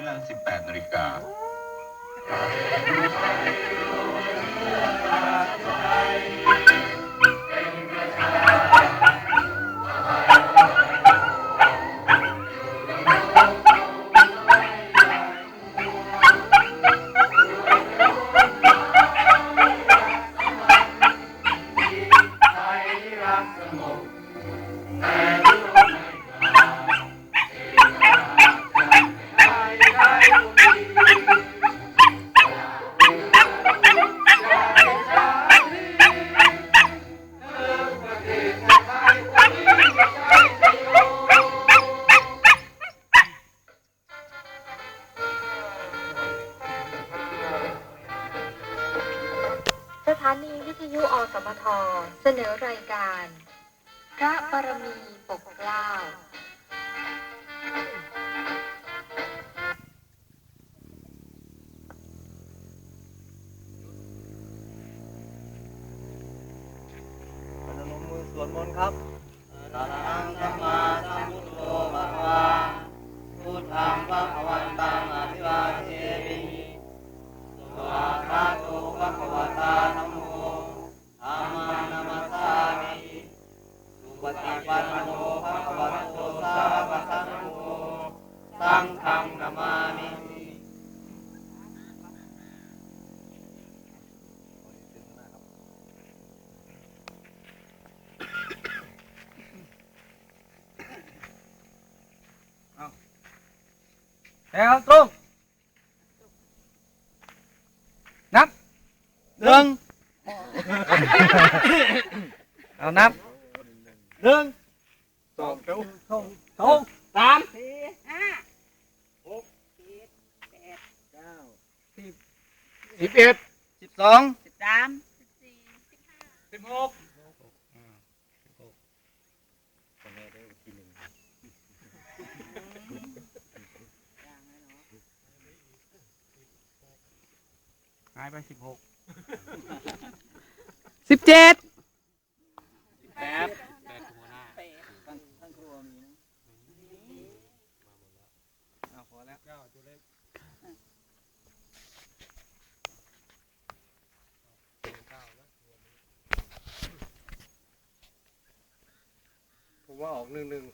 วลา 18นาฬิกา ส ถานีวิทยุอสมทเสนอรายการ พระบารมีปกเกล้า พนมมือสวดมนต์ครับอะระหัง หก เจ็ดแปด เก้าสิบสิบเอ็ดสิบสอง สิบสามสิบสี่สิบห้า สิบหก ายไปสิบหกสิบเจ็ดแปดแปดหัวหน้าแปดทั้งทั้งครัวมีนะเอาพอแล้วเก้าตัวเล็กผมว่าออกหนึ่งหนึ่ง